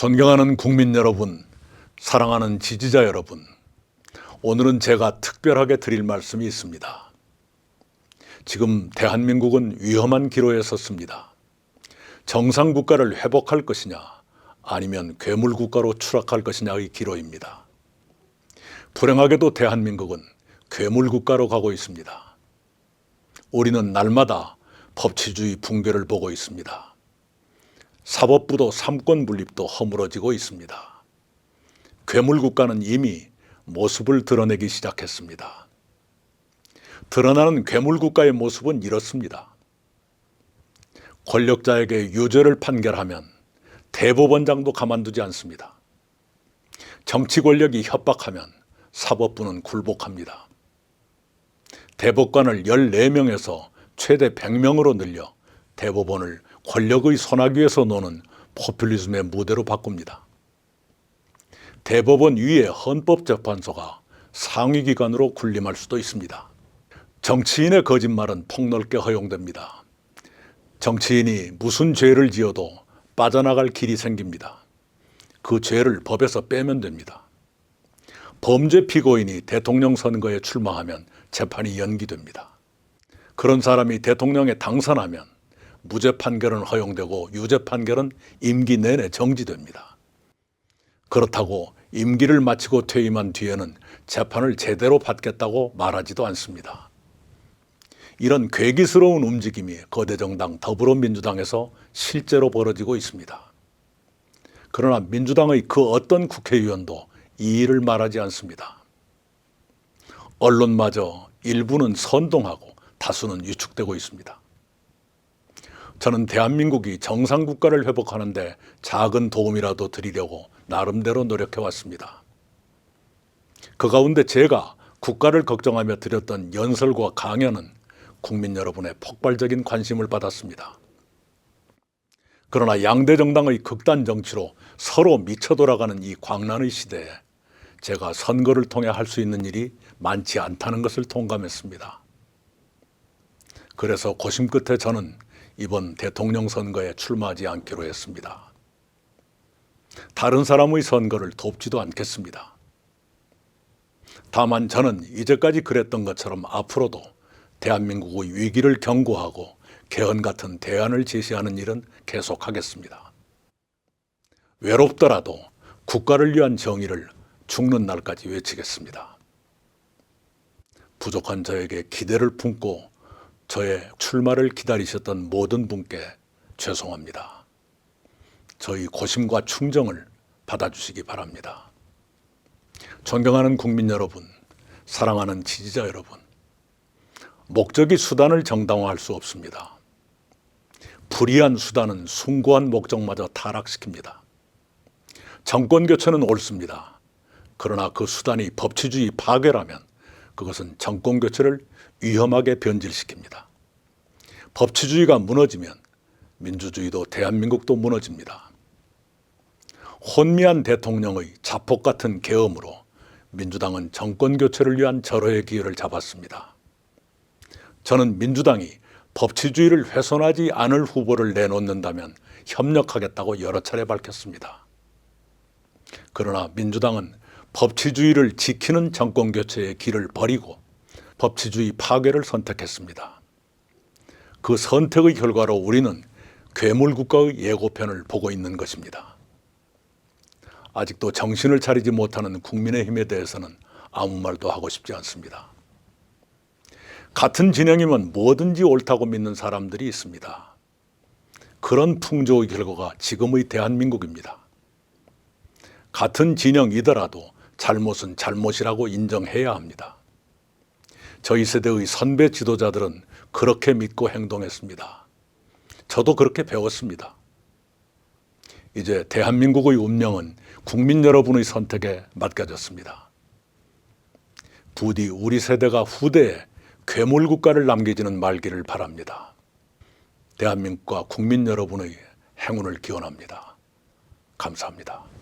존경하는 국민 여러분, 사랑하는 지지자 여러분, 오늘은 제가 특별하게 드릴 말씀이 있습니다. 지금 대한민국은 위험한 기로에 섰습니다. 정상 국가를 회복할 것이냐, 아니면 괴물 국가로 추락할 것이냐의 기로입니다. 불행하게도 대한민국은 괴물 국가로 가고 있습니다. 우리는 날마다 법치주의 붕괴를 보고 있습니다. 사법부도 삼권 분립도 허물어지고 있습니다. 괴물 국가는 이미 모습을 드러내기 시작했습니다. 드러나는 괴물 국가의 모습은 이렇습니다. 권력자에게 유죄를 판결하면 대법원장도 가만두지 않습니다. 정치 권력이 협박하면 사법부는 굴복합니다. 대법관을 14명에서 최대 100명으로 늘려 대법원을 권력의 손아귀에서 노는 포퓰리즘의 무대로 바꿉니다. 대법원 위에 헌법재판소가 상위기관으로 군림할 수도 있습니다. 정치인의 거짓말은 폭넓게 허용됩니다. 정치인이 무슨 죄를 지어도 빠져나갈 길이 생깁니다. 그 죄를 법에서 빼면 됩니다. 범죄 피고인이 대통령 선거에 출마하면 재판이 연기됩니다. 그런 사람이 대통령에 당선하면 무죄 판결은 허용되고 유죄 판결은 임기 내내 정지됩니다. 그렇다고 임기를 마치고 퇴임한 뒤에는 재판을 제대로 받겠다고 말하지도 않습니다. 이런 괴기스러운 움직임이 거대 정당 더불어민주당에서 실제로 벌어지고 있습니다. 그러나 민주당의 그 어떤 국회의원도 이 일을 말하지 않습니다. 언론마저 일부는 선동하고 다수는 위축되고 있습니다. 저는 대한민국이 정상 국가를 회복하는데 작은 도움이라도 드리려고 나름대로 노력해 왔습니다. 그 가운데 제가 국가를 걱정하며 드렸던 연설과 강연은 국민 여러분의 폭발적인 관심을 받았습니다. 그러나 양대 정당의 극단 정치로 서로 미쳐 돌아가는 이 광란의 시대에 제가 선거를 통해 할 수 있는 일이 많지 않다는 것을 통감했습니다. 그래서 고심 끝에 저는 이번 대통령 선거에 출마하지 않기로 했습니다. 다른 사람의 선거를 돕지도 않겠습니다. 다만 저는 이제까지 그랬던 것처럼 앞으로도 대한민국의 위기를 경고하고 개헌 같은 대안을 제시하는 일은 계속하겠습니다. 외롭더라도 국가를 위한 정의를 죽는 날까지 외치겠습니다. 부족한 저에게 기대를 품고 저의 출마를 기다리셨던 모든 분께 죄송합니다. 저희 고심과 충정을 받아주시기 바랍니다. 존경하는 국민 여러분, 사랑하는 지지자 여러분, 목적이 수단을 정당화할 수 없습니다. 불의한 수단은 숭고한 목적마저 타락시킵니다. 정권 교체는 옳습니다. 그러나 그 수단이 법치주의 파괴라면 그것은 정권 교체를 위험하게 변질시킵니다. 법치주의가 무너지면 민주주의도 대한민국도 무너집니다. 혼미한 대통령의 자폭 같은 계엄으로 민주당은 정권 교체를 위한 절호의 기회를 잡았습니다. 저는 민주당이 법치주의를 훼손하지 않을 후보를 내놓는다면 협력하겠다고 여러 차례 밝혔습니다. 그러나 민주당은 법치주의를 지키는 정권 교체의 길을 버리고 법치주의 파괴를 선택했습니다. 그 선택의 결과로 우리는 괴물 국가의 예고편을 보고 있는 것입니다. 아직도 정신을 차리지 못하는 국민의힘에 대해서는 아무 말도 하고 싶지 않습니다. 같은 진영이면 뭐든지 옳다고 믿는 사람들이 있습니다. 그런 풍조의 결과가 지금의 대한민국입니다. 같은 진영이더라도 잘못은 잘못이라고 인정해야 합니다. 저희 세대의 선배 지도자들은 그렇게 믿고 행동했습니다. 저도 그렇게 배웠습니다. 이제 대한민국의 운명은 국민 여러분의 선택에 맡겨졌습니다. 부디 우리 세대가 후대에 괴물 국가를 남기지는 말기를 바랍니다. 대한민국과 국민 여러분의 행운을 기원합니다. 감사합니다.